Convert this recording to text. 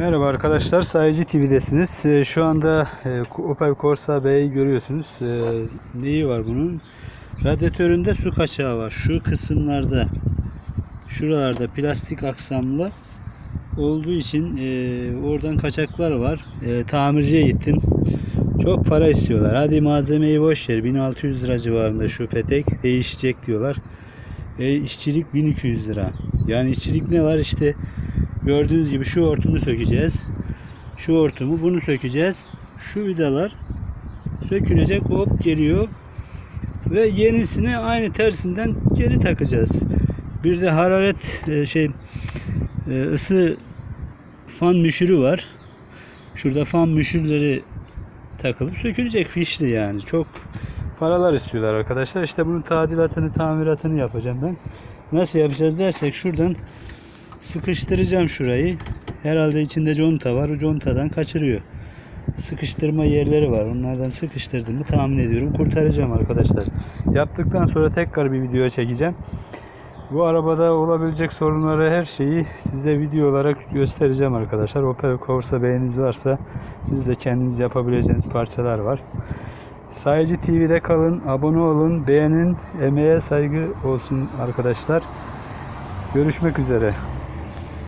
Merhaba arkadaşlar, Sayıcı TV'desiniz. Ee, Şu anda e, Opel Corsa B'yi görüyorsunuz. Ee, Neyi var bunun? Radyatöründe su kaçağı var. Şu kısımlarda, şuralarda plastik aksamlı olduğu için e, oradan kaçaklar var. E, Tamirciye gittim. Çok para istiyorlar. Hadi malzemeyi boş ver. 1600 lira civarında şu petek değişecek diyorlar. E, işçilik 1200 lira. Yani işçilik ne var işte Gördüğünüz gibi şu hortumu sökeceğiz. Şu hortumu bunu sökeceğiz. Şu vidalar sökülecek hop geliyor. Ve yenisini aynı tersinden geri takacağız. Bir de hararet e, şey e, ısı fan müşürü var. Şurada fan müşürleri takılıp sökülecek fişli yani. Çok paralar istiyorlar arkadaşlar. İşte bunun tadilatını, tamiratını yapacağım ben. Nasıl yapacağız dersek şuradan sıkıştıracağım şurayı. Herhalde içinde conta var. O contadan kaçırıyor. Sıkıştırma yerleri var. Onlardan sıkıştırdım mı tahmin ediyorum kurtaracağım arkadaşlar. Yaptıktan sonra tekrar bir video çekeceğim. Bu arabada olabilecek sorunları her şeyi size video olarak göstereceğim arkadaşlar. Opel Corsa beğeniniz varsa siz de kendiniz yapabileceğiniz parçalar var. Sayıcı TV'de kalın, abone olun, beğenin, emeğe saygı olsun arkadaşlar. Görüşmek üzere.